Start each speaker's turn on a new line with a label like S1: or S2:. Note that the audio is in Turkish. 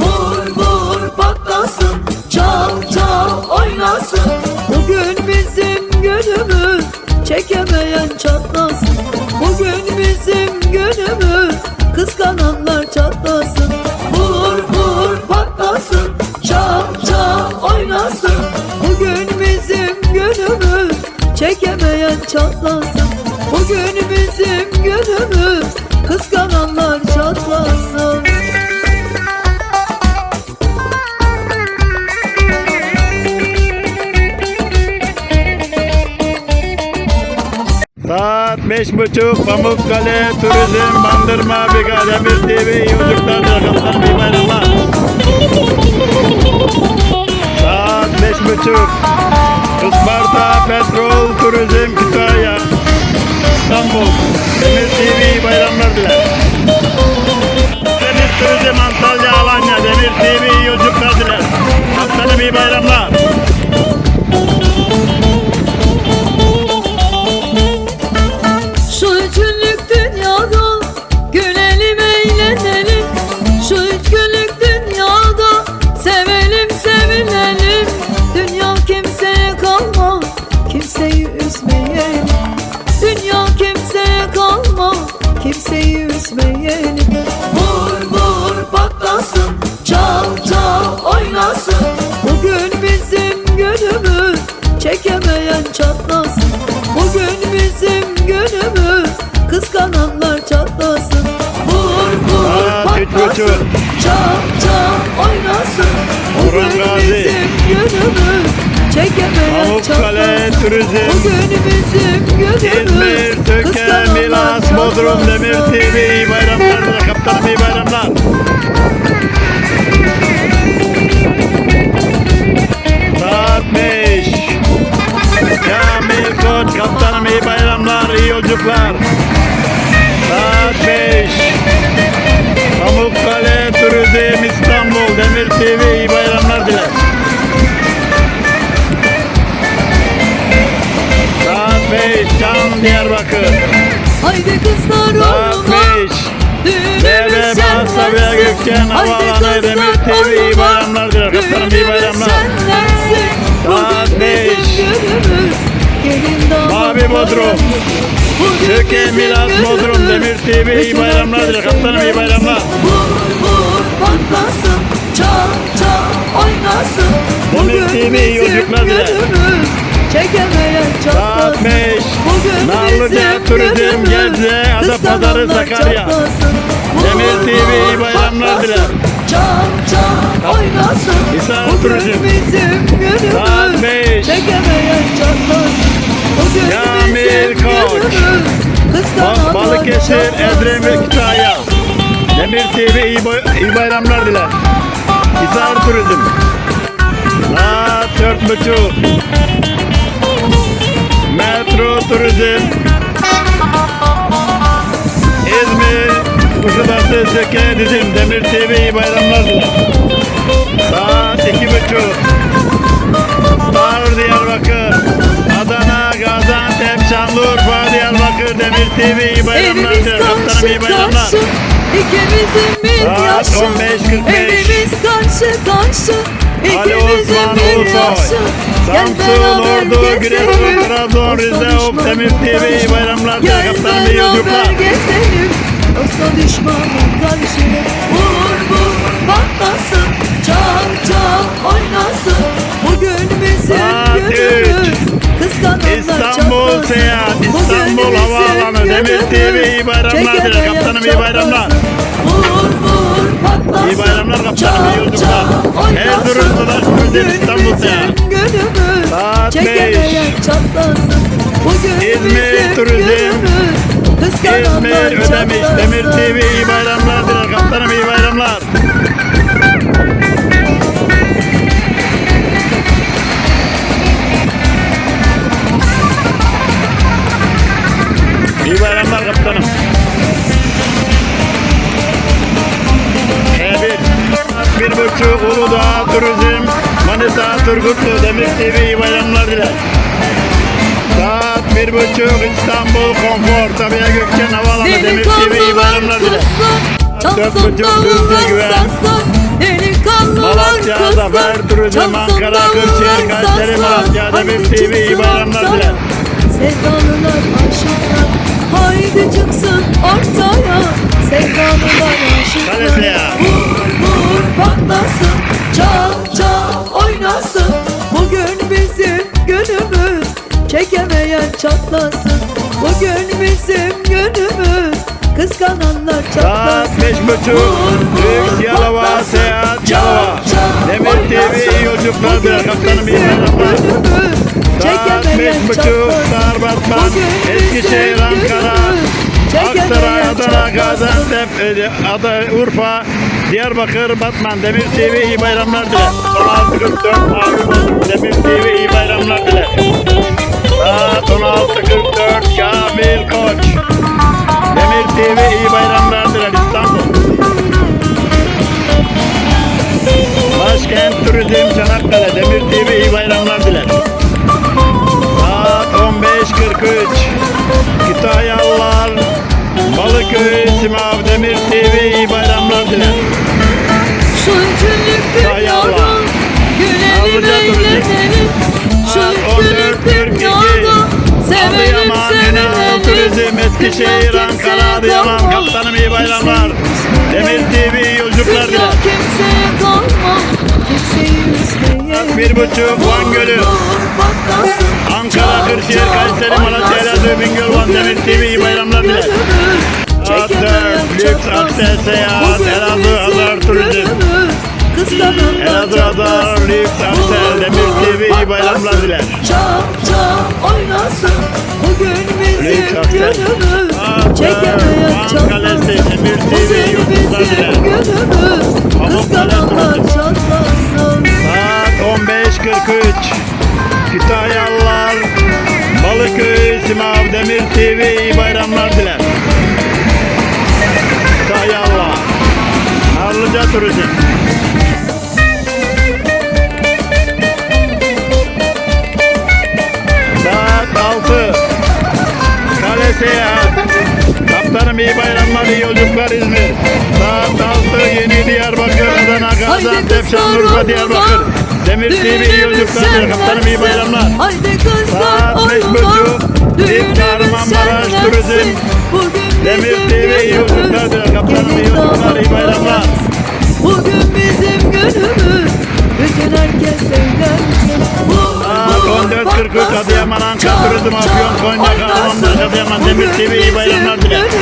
S1: Vur vur patlasın çal çal oynasın. Bugün bizim günümüz çekemeyen çatlasın
S2: beş buçuk Pamukkale Turizm Bandırma Biga Demir TV Yolculuklar Kaptan bir bayramlar. Saat beş buçuk Isparta Petrol Turizm Kütahya İstanbul Demir TV bayramlar diler. Deniz Turizm Antalya Alanya Demir TV yolculuklar diler. Kaptanım iyi bayramlar.
S1: Kimseyi üzmeyelim Dünya kimseye kalmaz kimseyi üzmeyelim Vur vur patlasın çal çal oynasın. Bugün bizim günümüz çekemeyen çatlasın
S2: Turizm
S1: Bugün bizim günümüz
S2: İzmir, Türkiye, Milas, Bodrum, Demir. TV iyi bayramlar. Kaptanım iyi bayramlar. Saat 5. Kamil Koç, kaptanım iyi bayramlar, iyi yolculuklar. Sabiha Gökçen Havaalanı Demir TV iyi bayramlar diler. Kaptanım iyi bayramlar. Saat beş. Mavi Bodrum. Türkiye Milas Bodrum Demir TV iyi bayramlar diler. Kaptanım iyi bayramlar.
S1: Vur vur patlasın çal çal oynasın
S2: Demir TV iyi yolculuklar
S1: günümüz Çekemeyen
S2: Saat
S1: çatlasın
S2: 5.
S1: Bugün
S2: Narlıca
S1: bizim
S2: Turizm
S1: günümüz
S2: Gebze
S1: Kıskananlar
S2: Sakarya. Demir TV iyi bayramlar diler.
S1: Çal çal oynasın
S2: Hisar Turizm.
S1: bizim günümüz. Çekemeyen çatlasın Bugün
S2: Kamil
S1: bizim
S2: Koç.
S1: günümüz
S2: Balıkesir. Edremit, Kütahya. Demir TV iyi, bay- iyi bayramlar diler. Hisar Turizm. Dört buçuk. Metro Turizm. Kuşadası, Söke, Dizim. Demir TV iyi bayramlar. Saat iki buçuk. Star Diyarbakır. Adana, Gaziantep, Şanlıurfa, Diyarbakır, Demir TV iyi bayramlar
S1: Evimiz
S2: diler. Kaptanım
S1: karşı
S2: iyi bayramlar.
S1: karşı İkimizin bir
S2: Saat
S1: yaşı
S2: 15.45.
S1: Evimiz karşı karşı
S2: Ali
S1: İkimizin
S2: Osman
S1: bir
S2: Ulusoy.
S1: yaşı Gel
S2: Samsun,
S1: beraber
S2: Ordu, Giresun,
S1: gezelim
S2: Trabzon, Rize, Hop, Demir TV iyi bayramlar diler.
S1: Gel
S2: Kaptanım iyi
S1: beraber
S2: yolculuklar.
S1: gezelim Dosta düşmanın karşı Vur vur patlasın Çal çal oynasın Bugün bizim
S2: Saat
S1: günümüz. Kıskananlar
S2: İstanbul. Seyahat, İstanbul Havaalanı, Demir TV iyi
S1: günümüz.
S2: bayramlar diler.
S1: Çekemeyen
S2: Kaptanım iyi bayramlar.
S1: Vur vur patlasın.
S2: İyi bayramlar kaptanım, iyi yolculuklar. Erzurum, Dadaş, Turizm,
S1: Bugün
S2: İstanbul Seyahat. Saat
S1: Çekemeyen çatlasın. Bugün
S2: İzmir,
S1: bizim
S2: Turizm. İzmir, Ödemiş. Demir TV iyi bayramlar diler. Kaptanım iyi bayramlar. İyi bayramlar kaptanım. E1, bir buçuk Uludağ Turizm, Manisa Turgutlu, Demir TV iyi bayramlar diler. Saat bir buçuk İstanbul Konfor, Sabiha Gökçen Havaalanı, Demir TV
S1: Çalsın
S2: buçuk Düzce
S1: davullar
S2: Güven. Malatya, Zafer, Turizm, Ankara, Kırşehir, Kayseri,
S1: Haydi
S2: bir TV
S1: ortaya.
S2: diler.
S1: Sevdalılar aşıklar Haydi çıksın ortaya Kıskananlar çatlasın vur,
S2: Lüks Yalova. Seyahat Yalova. Demir TV
S1: oynasın.
S2: iyi yolculuklar
S1: Bugün
S2: diler. Kaptanım
S1: günümüz.
S2: Saat beş buçuk.
S1: çatlasın.
S2: Star Batman.
S1: Bugün
S2: Eskişehir, Ankara. Aksaray, Adana. Gaziantep, Ada, Urfa, Diyarbakır, Batman, Demir TV iyi bayramlar diler. 16.44 abi Demir TV iyi bayramlar diler. Saat 16.44 Kamil Koç. Demir TV iyi bayramlar diler İstanbul. Başkent Turizm Çanakkale Demir TV iyi bayramlar diler. Saat 15.43 Kütahyalılar Balıköy Simav Demir TV iyi bayramlar diler.
S1: Dünyadan Gülelim
S2: Alıca turizm. Eskişehir Ankara Adıyaman Kaptanım iyi bayramlar. Demir TV yolculuklar diler. Bir buçuk Van Gölü. Ankara, Kırşehir, Kayseri, Malatya. Elazığ, Bingöl, Van, Demir TV iyi bayramlar diler. Saat
S1: Çekemeyen
S2: dört, Lüks
S1: çatlasın.
S2: Akses Seyahat, Elazığ,
S1: bizim
S2: Azar Turizm. Elazığ, Azar,
S1: çatlasın.
S2: Lüks Aksel, Demir TV iyi bayramlar diler.
S1: Çal çal oynasın günümüz Çekemeyen çatlasın
S2: yolculuklar diler.
S1: bizim günümüz Kıskananlar çatlasın
S2: Saat 15.43 Kütahyalılar Balıköy Simav Demir TV iyi bayramlar diler. Kütahyalılar Narlıca Turizm. Saat 6 Seyahat Kaptanım iyi bayramlar, iyi yolculuklar İzmir. Saat 6 Yeni Diyarbakır, Adana, Gaziantep, Şanlıurfa, Diyarbakır. Demir TV iyi yolculuklar diler. Kaptanım iyi bayramlar. Saat beş
S1: oyuna,
S2: buçuk.
S1: düğünümüz
S2: Kahramanmaraş. Turizm. Demir TV iyi yolculuklar diler. Kaptanım iyi yolculuklar, iyi bayramlar.
S1: Bugün bizim günümüz Bütün herkes vur,
S2: 14.43
S1: patlasın.
S2: Adıyaman, Ankara Turizm, Afyon, Konya. Kahramanmaraş, Adıyaman, Demir TV iyi bayramlar diler.
S1: günümüz.